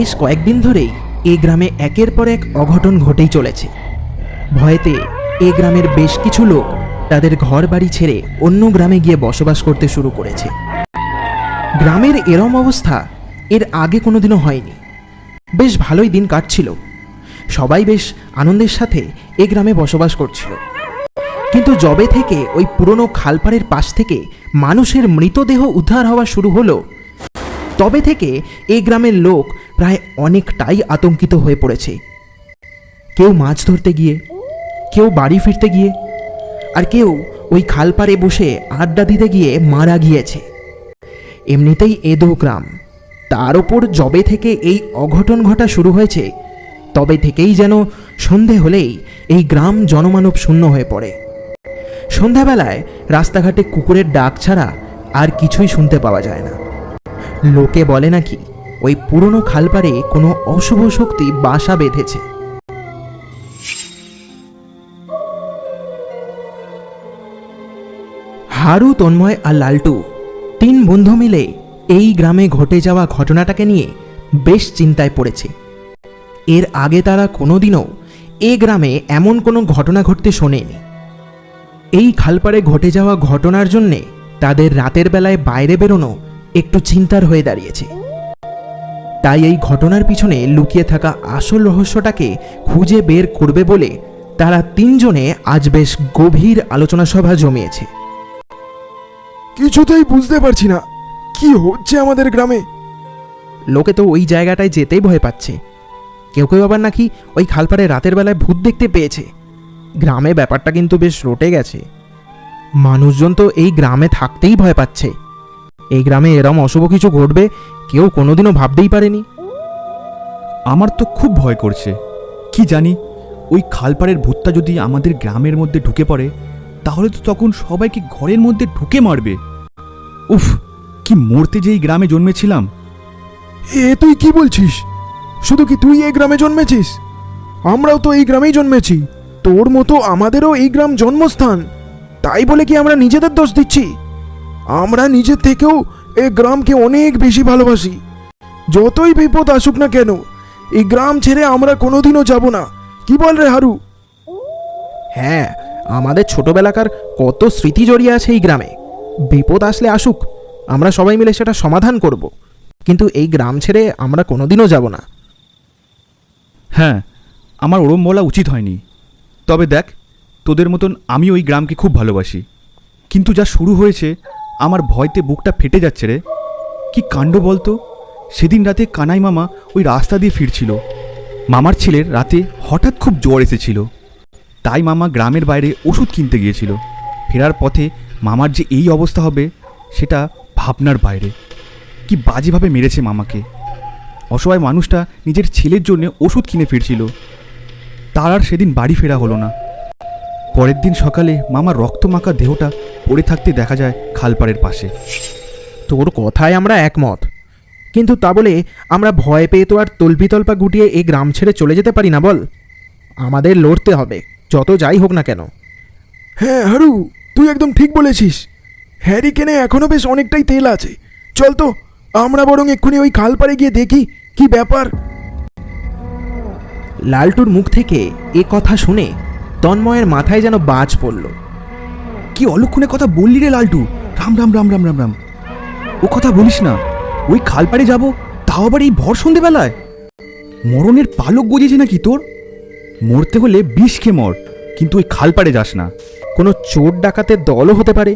বেশ কয়েকদিন ধরেই এই গ্রামে একের পর এক অঘটন ঘটেই চলেছে। ভয়েতে এ গ্রামের বেশ কিছু লোক তাদের ঘর বাড়ি ছেড়ে অন্য গ্রামে গিয়ে বসবাস করতে শুরু করেছে। গ্রামের এরম অবস্থা এর আগে কোনোদিনও হয়নি। বেশ ভালোই দিন কাটছিল। সবাই বেশ আনন্দের সাথে এ গ্রামে বসবাস করছিল। কিন্তু জবে থেকে ওই পুরনো খালপাড়ের পাশ থেকে মানুষের মৃতদেহ উদ্ধার হওয়া শুরু হলো তবে থেকে এই গ্রামের লোক প্রায় অনেকটাই আতঙ্কিত হয়ে পড়েছে। কেউ মাছ ধরতে গিয়ে, কেউ বাড়ি ফিরতে গিয়ে, আর কেউ ওই খালপাড়ে বসে আড্ডা দিতে গিয়ে মারা গিয়েছে। এমনিতেই এদো গ্রাম, তার ওপর জবে থেকে এই অঘটন ঘটা শুরু হয়েছে, তবে থেকেই যেন সন্ধে হলেই এই গ্রাম জনমানব শূন্য হয়ে পড়ে। সন্ধ্যাবেলায় রাস্তাঘাটে কুকুরের ডাক ছাড়া আর কিছুই শুনতে পাওয়া যায় না। লোকে বলে নাকি, ওই পুরনো খালপারে কোনো অশুভ শক্তি বাসা বেঁধেছে। হারু, তন্ময় আর লালটু তিন বন্ধু মিলে এই গ্রামে ঘটে যাওয়া ঘটনাটাকে নিয়ে বেশ চিন্তায় পড়েছে। এর আগে তারা কোনোদিনও এ গ্রামে এমন কোনো ঘটনা ঘটতে শোনেনি। এই খালপাড়ে ঘটে যাওয়া ঘটনার জন্যে তাদের রাতের বেলায় বাইরে বেরোনো একটু চিন্তার হয়ে দাঁড়িয়েছে। তাই এই ঘটনার পিছনে লুকিয়ে থাকা আসল রহস্যটাকে খুঁজে বের করবে বলে তারা তিনজনে আজ বেশ গভীর আলোচনা সভা জমিয়েছে। কিছুতেই বুঝতে পারছি না কি হচ্ছে আমাদের গ্রামে? লোকে তো ওই জায়গাটায় যেতেই ভয় পাচ্ছে। কেউ কেউ আবার নাকি ওই খালপাড়ে রাতের বেলায় ভূত দেখতে পেয়েছে। গ্রামে ব্যাপারটা কিন্তু বেশ রটে গেছে। মানুষজন তো এই গ্রামে থাকতেই ভয় পাচ্ছে। এই গ্রামে এরম অশুভ কিছু ঘটবে কেউ কোনোদিনও ভাবতেই পারেনি। আমার তো খুব ভয় করছে। কি জানি ওই খালপাড়ের ভূতটা যদি আমাদের গ্রামের মধ্যে ঢুকে পড়ে তাহলে তো তখন সবাইকে ঘরের মধ্যে ঢুকে মারবে। উফ কি মরতে যে এই গ্রামে জন্মেছিলাম। এ তুই কি বলছিস? শুধু কি তুই এই গ্রামে জন্মেছিস? আমরাও তো এই গ্রামেই জন্মেছি। তোর মতো আমাদেরও এই গ্রাম জন্মস্থান। তাই বলে কি আমরা নিজেদের দোষ দিচ্ছি? আমরা নিজের থেকেও এই গ্রামকে অনেক বেশি ভালোবাসি। যতই বিপদ আসুক না কেন এই গ্রাম ছেড়ে আমরা কোনোদিনও যাব না। কি বল রে হারু? হ্যাঁ আমাদের ছোটবেলাকার কত স্মৃতি জড়িয়ে আছে এই গ্রামে। বিপদ আসলে আসুক আমরা সবাই মিলে সেটা সমাধান করব। কিন্তু এই গ্রাম ছেড়ে আমরা কোনোদিনও যাব না। হ্যাঁ আমার ওরম বলা উচিত হয়নি। তবে দেখ তোদের মতন আমি ওই গ্রামকে খুব ভালোবাসি। কিন্তু যা শুরু হয়েছে আমার ভয়তে বুকটা ফেটে যাচ্ছে রে। কি কাণ্ড বলতো? সেদিন রাতে কানাই মামা ওই রাস্তা দিয়ে ফিরছিল। মামার ছেলের রাতে হঠাৎ খুব জ্বর এসেছিল। তাই মামা গ্রামের বাইরে ওষুধ কিনতে গিয়েছিল। ফেরার পথে মামার যে এই অবস্থা হবে, সেটা ভাবনার বাইরে। কি বাজেভাবে মেরেছে মামাকে। অসহায় মানুষটা নিজের ছেলের জন্য ওষুধ কিনে ফিরছিল। তার আর সেদিন বাড়ি ফেরা হলো না। পরের দিন সকালে মামার রক্তমাখা দেহটা পড়ে থাকতে দেখা যায় খালপাড়ের পাশে। তোর কথায় আমরা একমত। কিন্তু তা বলে আমরা ভয় পেয়ে তো আর তল্পিতল্পা গুটিয়ে এই গ্রাম ছেড়ে চলে যেতে পারি না বল? আমাদের লড়তে হবে যত যাই হোক না কেন। হ্যাঁ হারু তুই একদম ঠিক বলেছিস। হ্যারিকেনে এখনও বেশ অনেকটাই তেল আছে। চল তো আমরা বরং এক্ষুনি ওই খালপাড়ে গিয়ে দেখি কি ব্যাপার। লালটুর মুখ থেকে এ কথা শুনে তন্ময়ের মাথায় যেন বাজ পড়ল। কি অলক্ষণে কথা বললি রে লালটু? রাম রাম রাম রাম রাম রাম। ও কথা বলিস না। ওই খালপাড়ে যাব, তাও আবার এই ভর সন্ধেবেলায়? মরণের পালক গজিয়েছে নাকি তোর? মরতে হলে বিষ খেয়ে মর, কিন্তু ওই খালপাড়ে যাস না। কোনো চোর ডাকাতের দলও হতে পারে।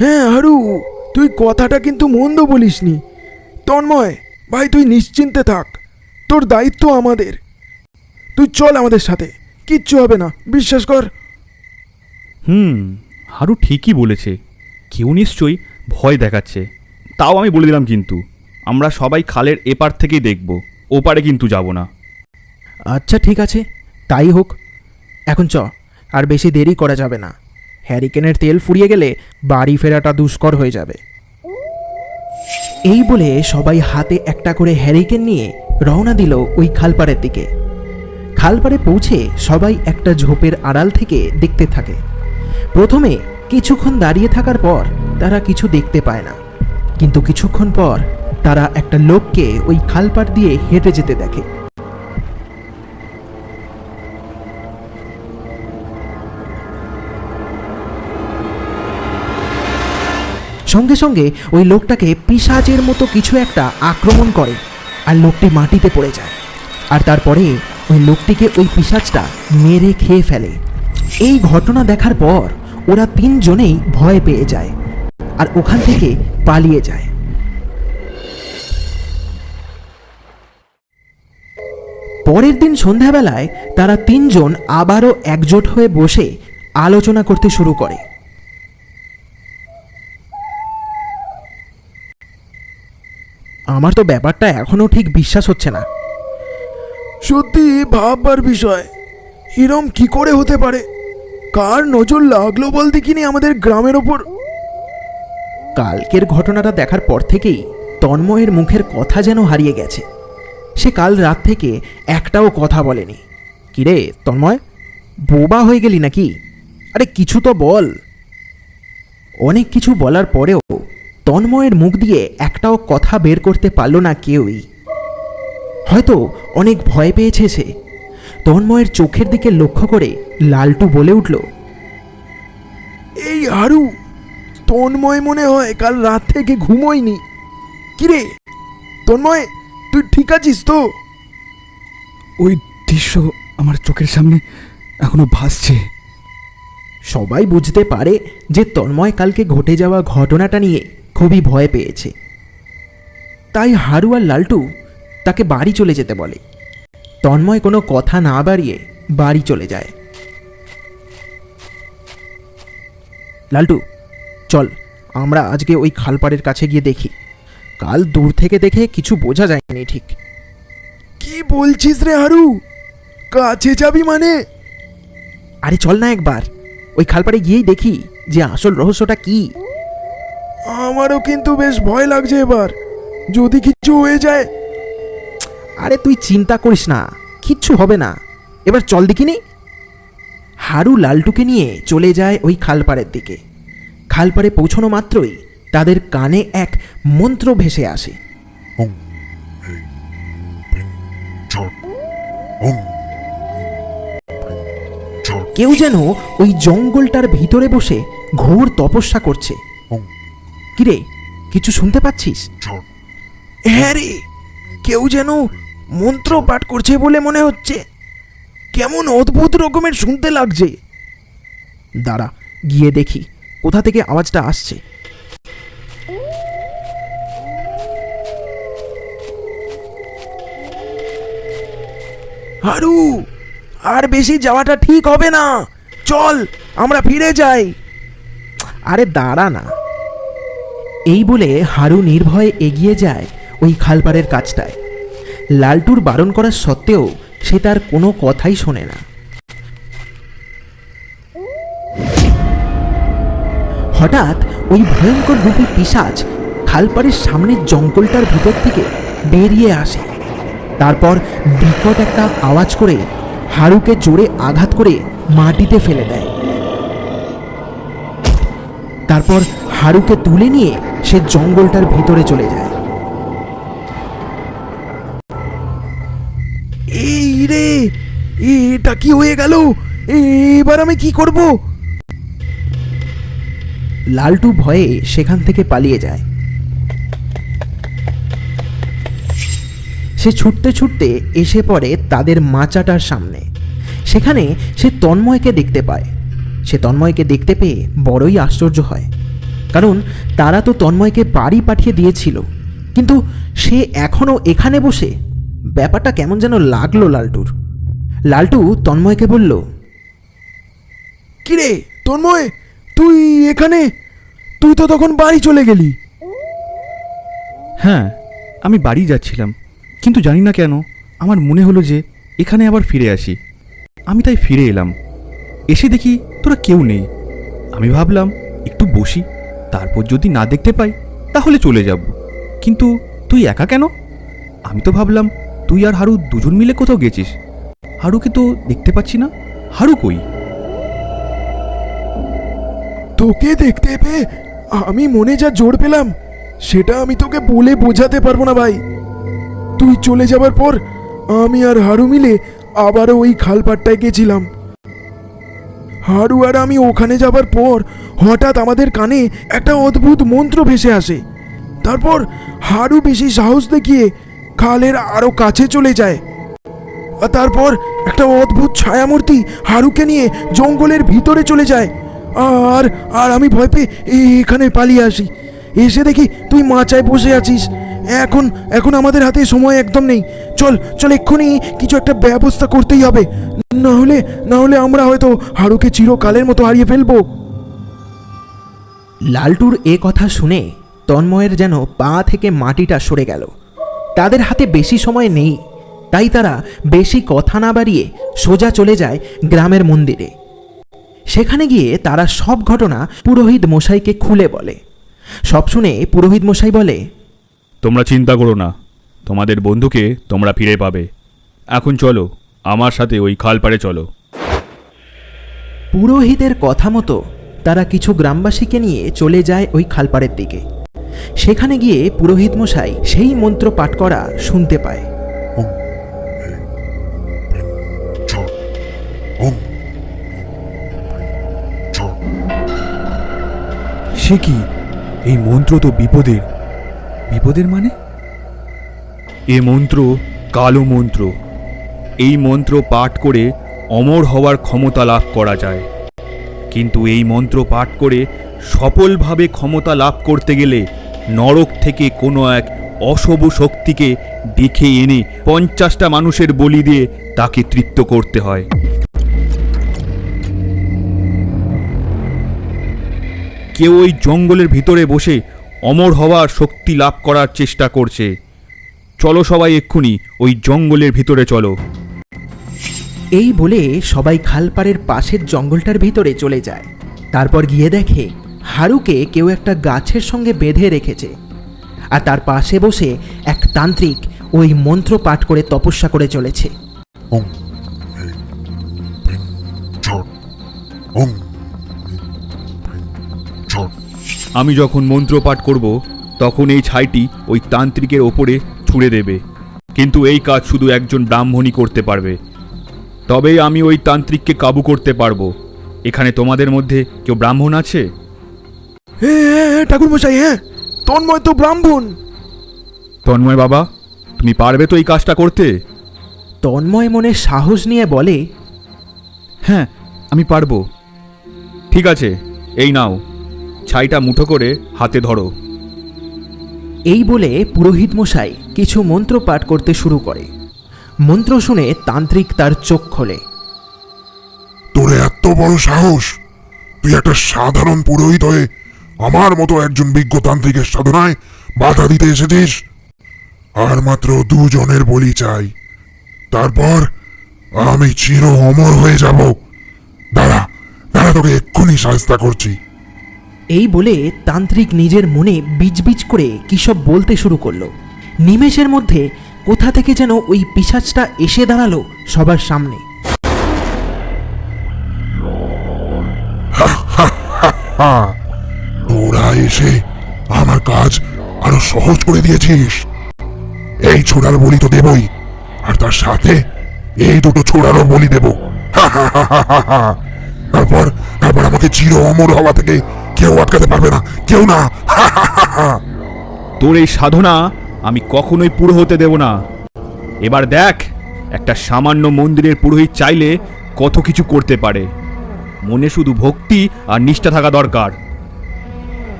হ্যাঁ হারু, তুই কথাটা কিন্তু মন্দ বলিসনি। তন্ময়, ভাই, তুই নিশ্চিন্তে থাক। তোর দায়িত্ব আমাদের। তুই চল আমাদের সাথে, কিচ্ছু হবে না, বিশ্বাস কর। হুম, হারু ঠিকই বলেছে। কেউ নিশ্চয়ই ভয় দেখাচ্ছে। তাও আমি বলে দিলাম কিন্তু, আমরা সবাই খালের এপার থেকেই দেখব, ওপারে কিন্তু যাব না। আচ্ছা ঠিক আছে, তাই হোক। এখন চ, আর বেশি দেরি করা যাবে না। হ্যারিকেনের তেল ফুরিয়ে গেলে বাড়ি ফেরাটা দুষ্কর হয়ে যাবে। এই বলে সবাই হাতে একটা করে হ্যারিকেন নিয়ে রওনা দিল ওই খালপাড়ের দিকে। খালপাড়ে পৌঁছে সবাই একটা ঝোপের আড়াল থেকে দেখতে থাকে। প্রথমে কিছুক্ষণ দাঁড়িয়ে থাকার পর তারা কিছু দেখতে পায় না। কিন্তু কিছুক্ষণ পর তারা একটা লোককে ওই খালপাড় দিয়ে হেঁটে যেতে দেখে। সঙ্গে সঙ্গে ওই লোকটাকে পিসাচের মতো কিছু একটা আক্রমণ করে আর লোকটি মাটিতে পড়ে যায়। আর তারপরে ওই লোকটিকে ওই পিসাচটা মেরে খেয়ে ফেলে। এই ঘটনা দেখার পর ওরা তিনজনেই ভয় পেয়ে যায় আর ওখান থেকে পালিয়ে যায়। পরের দিন সন্ধ্যাবেলায় তারা তিনজন আবারও একজোট হয়ে বসে আলোচনা করতে শুরু করে। আমার তো ব্যাপারটা এখনও ঠিক বিশ্বাস হচ্ছে না। সত্যি ভাববার বিষয়, এরম কি করে হতে পারে? কার নজর লাগল বল দেখিনি আমাদের গ্রামের ওপর? কালকের ঘটনাটা দেখার পর থেকেই তন্ময়ের মুখের কথা যেন হারিয়ে গেছে। সে কাল রাত থেকে একটাও কথা বলেনি। কিরে, তন্ময়? বোবা হয়ে গেলি নাকি? আরে, কিছু তো বল। অনেক কিছু বলার পরেও তন্ময়ের মুখ দিয়ে একটাও কথা বের করতে পারল না কেউই। হয়তো অনেক ভয় পেয়েছে সে। তন্ময়ের চোখের দিকে লক্ষ্য করে লালটু বলে উঠল এই হারু তন্ময় মনে হয় কাল রাত থেকে ঘুমোয়নি। কিরে তন্ময় তুই ঠিক আছিস তো? ওই দৃশ্য আমার চোখের সামনে এখনও ভাসছে। সবাই বুঝতে পারে যে তন্ময় কালকে ঘটে যাওয়া ঘটনাটা নিয়ে খুবই ভয় পেয়েছে। তাই হারু আর লালটু তাকে বাড়ি চলে যেতে বলে। তন্ময় কোনো কথা না বাড়িয়ে বাড়ি চলে যায়। লালটু চল আমরা আজকে ওই খালপাড়ের কাছে গিয়ে দেখি। কাল দূর থেকে দেখে কিছু বোঝা যায়নি ঠিক। কি বলছিস রে হারু? কাছে যাবি মানে? আরে চল না একবার ওই খালপাড়ে গিয়েই দেখি যে আসল রহস্যটা কী। আমারও কিন্তু বেশ ভয় লাগছে এবার। যদি কিছু হয়ে যায় আরে তুই চিন্তা করিস না কিচ্ছু হবে না। এবার চল দেখিনি। হারু লালটুকে নিয়ে চলে যায় ওই খালপাড়ের দিকে। খালপাড়ে পৌঁছানো মাত্রই তাদের কানে এক মন্ত্র ভেসে আসে. কেউ যেন ওই জঙ্গলটার ভিতরে বসে ঘোর তপস্যা করছে। কিরে কিছু শুনতে পাচ্ছিস. হ্যাঁ রে কেউ যেন মন্ত্র পাঠ করছে বলে মনে হচ্ছে। কেমন অদ্ভুত রকমের শুনতে লাগছে। দাঁড়া, গিয়ে দেখি কোথা থেকে আওয়াজটা আসছে। হারু, আর বেশি যাওয়াটা ঠিক হবে না। চল, আমরা ফিরে যাই। আরে দাঁড়া না। এই বলে হারু নির্ভয়ে এগিয়ে যায় ওই খালপাড়ের কাছটায় লালটুর বারণ করা সত্ত্বেও সে তার কোনো কথাই শোনে না। হঠাৎ ওই ভয়ঙ্কর রূপী পিসাজ খালপাড়ের সামনের জঙ্গলটার ভিতর থেকে বেরিয়ে আসে। তারপর বিকট একটা আওয়াজ করে হারুকে জোরে আঘাত করে মাটিতে ফেলে দেয়। তারপর হারুকে তুলে নিয়ে সে জঙ্গলটার ভিতরে চলে যায়। এটা কি হয়ে গেল? এবার আমি কি করব? লালটু ভয়ে সেখান থেকে পালিয়ে যায়। সে ছুটতে ছুটতে এসে পড়ে তাদের মাচাটার সামনে। সেখানে সে তন্ময়কে দেখতে পায়। সে তন্ময়কে দেখতে পেয়ে বড়ই আশ্চর্য হয়। কারণ তারা তো তন্ময়কে বাড়ি পাঠিয়ে দিয়েছিল। কিন্তু সে এখনও এখানে বসে? ব্যাপারটা কেমন যেন লাগল লালটুর। লালটু তন্ময়কে বলল কিরে তন্ময় তুই এখানে? তুই তো তখন বাড়ি চলে গেলি? হ্যাঁ আমি বাড়ি যাচ্ছিলাম কিন্তু জানি না কেন আমার মনে হলো যে এখানে আবার ফিরে আসি। আমি তাই ফিরে এলাম। এসে দেখি তোরা কেউ নেই। আমি ভাবলাম একটু বসি তারপর যদি না দেখতে পাই তাহলে চলে যাব। কিন্তু তুই একা কেন? আমি তো ভাবলাম তুই আর হারু দুজন মিলে কোথাও গেছিস। হারুকে তো দেখতে পাচ্ছি না। হারু কই? তোকে দেখতে পেয়ে আমি মনে যা জোর পেলাম, সেটা আমি তোকে বলে বোঝাতে পারব না ভাই। তুই চলে যাবার পর আমি আর হারু মিলে আবারও ওই খালপাটটায় গেছিলাম। হারু আর আমি ওখানে যাবার পর হঠাৎ আমাদের কানে একটা অদ্ভুত মন্ত্র ভেসে আসে। তারপর হারু বেশি সাহস দেখিয়ে খালের আরও কাছে চলে যায়। তারপর একটা অদ্ভুত ছায়ামূর্তি হারুকে নিয়ে জঙ্গলের ভিতরে চলে যায়। আর আর আমি ভয় পেয়ে এখানে পালিয়ে আসি। এসে দেখি তুই মাচায় বসে আছিস। এখন এখন আমাদের হাতে সময় একদম নেই। চল চল এক্ষুনি কিছু একটা ব্যবস্থা করতেই হবে। না হলে না হলে আমরা হয়তো হারুকে চিরকালের মতো হারিয়ে ফেলব। লালটুর এ কথা শুনে তন্ময়ের যেন পা থেকে মাটিটা সরে গেল। তাদের হাতে বেশি সময় নেই। তাই তারা বেশি কথা না বাড়িয়ে সোজা চলে যায় গ্রামের মন্দিরে। সেখানে গিয়ে তারা সব ঘটনা পুরোহিত মশাইকে খুলে বলে। সব শুনে পুরোহিত মশাই বলে তোমরা চিন্তা করো না তোমাদের বন্ধুকে তোমরা ফিরে পাবে। এখন চলো আমার সাথে ওই খাল পাড়ে চলো। পুরোহিতের কথা মতো তারা কিছু গ্রামবাসীকে নিয়ে চলে যায় ওই খালপাড়ের দিকে। সেখানে গিয়ে পুরোহিত মশাই সেই মন্ত্র পাঠ করা শুনতে পায়। সে কি? এই মন্ত্র তো বিপদের। বিপদের মানে? এ মন্ত্র কালো মন্ত্র। এই মন্ত্র পাঠ করে অমর হওয়ার ক্ষমতা লাভ করা যায়। কিন্তু এই মন্ত্র পাঠ করে সফলভাবে ক্ষমতা লাভ করতে গেলে নরক থেকে কোনো এক অশুভ শক্তিকে দেখে এনে পঞ্চাশটা মানুষের বলি দিয়ে তাকে তৃপ্ত করতে হয়। কেউ ওই জঙ্গলের ভিতরে বসে অমর হওয়ার শক্তি লাভ করার চেষ্টা করছে। চলো সবাই এক্ষুনি ওই জঙ্গলের ভিতরে চলো। এই বলে সবাই খালপাড়ের পাশের জঙ্গলটার ভিতরে চলে যায়। তারপর গিয়ে দেখে হারুকে কেউ একটা গাছের সঙ্গে বেঁধে রেখেছে। আর তার পাশে বসে এক তান্ত্রিক ওই মন্ত্র পাঠ করে তপস্যা করে চলেছে। ওম আমি যখন মন্ত্র পাঠ করব তখন এই ছাইটি ওই তান্ত্রিকের ওপরে ছুঁড়ে দেবে। কিন্তু এই কাজ শুধু একজন ব্রাহ্মণই করতে পারবে। তবেই আমি ওই তান্ত্রিককে কাবু করতে পারব। এখানে তোমাদের মধ্যে কেউ ব্রাহ্মণ আছে? হ্যাঁ ঠাকুর মশাই হ্যাঁ তন্ময় তো ব্রাহ্মণ। তন্ময় বাবা তুমি পারবে তো এই কাজটা করতে? তন্ময় মনে সাহস নিয়ে বলে হ্যাঁ আমি পারব। ঠিক আছে এই নাও। ছাইটা মুঠো করে হাতে ধরো। এই বলে পুরোহিত মশাই কিছু মন্ত্র পাঠ করতে শুরু করে। মন্ত্র শুনে তান্ত্রিক তার চোখ খোলে। তোর এত বড় সাহস? তুই একটা সাধারণ পুরোহিত হয়ে আমার মতো একজন বিজ্ঞ তান্ত্রিকের সাধনায় বাধা দিতে এসেছিস? আর মাত্র দুজনের বলি চাই। তারপর আমি চির অমর হয়ে যাব। দাঁড়া দাঁড়া তোকে এক্ষুনি সাজতা করছি। এই বলে তান্ত্রিক নিজের মনে বিজবিজ করে কিসব বলতে শুরু করল। নিমেষের মধ্যে কোথা থেকে যেন ওই পিসাজটা এসে দাঁড়াল সবার সামনে। তোরা এসে আমার কাজ আরও সহজ করে দিয়েছিস। এই ছোড়ার বলি তো দেবই, আর তার সাথে এই দুটো ছোড়ারও বলি দেব। তারপর তারপর আমাকে চির অমর হওয়া থেকে কেউ আটকাতে পারবে না। কেউ না। তোর এই সাধনা আমি কখনোই পুরো হতে দেব না। এবার দেখ একটা সামান্য মন্দিরের পুরোহিত চাইলে কত কিছু করতে পারে। মনে শুধু ভক্তি আর নিষ্ঠা থাকা দরকার।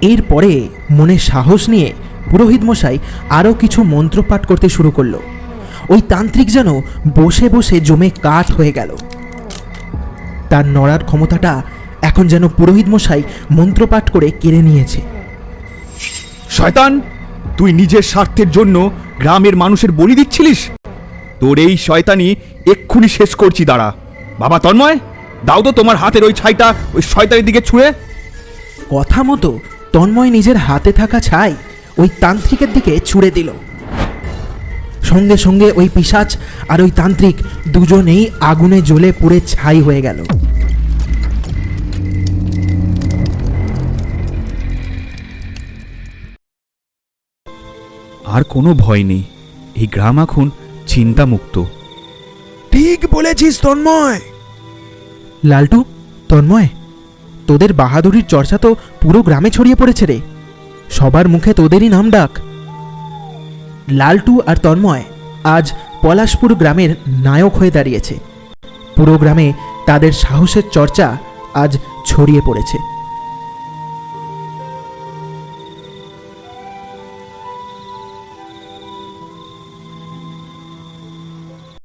এরপরে মনে সাহস নিয়ে পুরোহিত মশাই আরও কিছু মন্ত্র পাঠ করতে শুরু করল। ওই তান্ত্রিক যেন বসে বসে জমে কাঠ হয়ে গেল। তার নড়ার ক্ষমতাটা এখন যেন পুরোহিত মশাই মন্ত্রপাঠ করে কেড়ে নিয়েছে। শয়তান তুই নিজের স্বার্থের জন্য গ্রামের মানুষের বলি দিচ্ছিলিস? তোর এই শয়তানি এক্ষুনি শেষ করছি দাঁড়া। বাবা তন্ময় দাও তো তোমার হাতের ওই ছাইটা ওই শয়তানের দিকে ছুঁড়ে। কথা মতো তন্ময় নিজের হাতে থাকা ছাই ওই তান্ত্রিকের দিকে ছুঁড়ে দিল। সঙ্গে সঙ্গে ওই পিসাচ আর ওই তান্ত্রিক দুজনেই আগুনে জ্বলে পুড়ে ছাই হয়ে গেল। আর কোনো ভয় নেই। এই গ্রাম এখন চিন্তামুক্ত। ঠিক বলেছিস তন্ময়। লালটু তন্ময় তোদের বাহাদুরির চর্চা তো পুরো গ্রামে ছড়িয়ে পড়েছে রে। সবার মুখে তোদেরই নাম ডাক। লালটু আর তন্ময় আজ পলাশপুর গ্রামের নায়ক হয়ে দাঁড়িয়েছে। পুরো গ্রামে তাদের সাহসের চর্চা আজ ছড়িয়ে পড়েছে।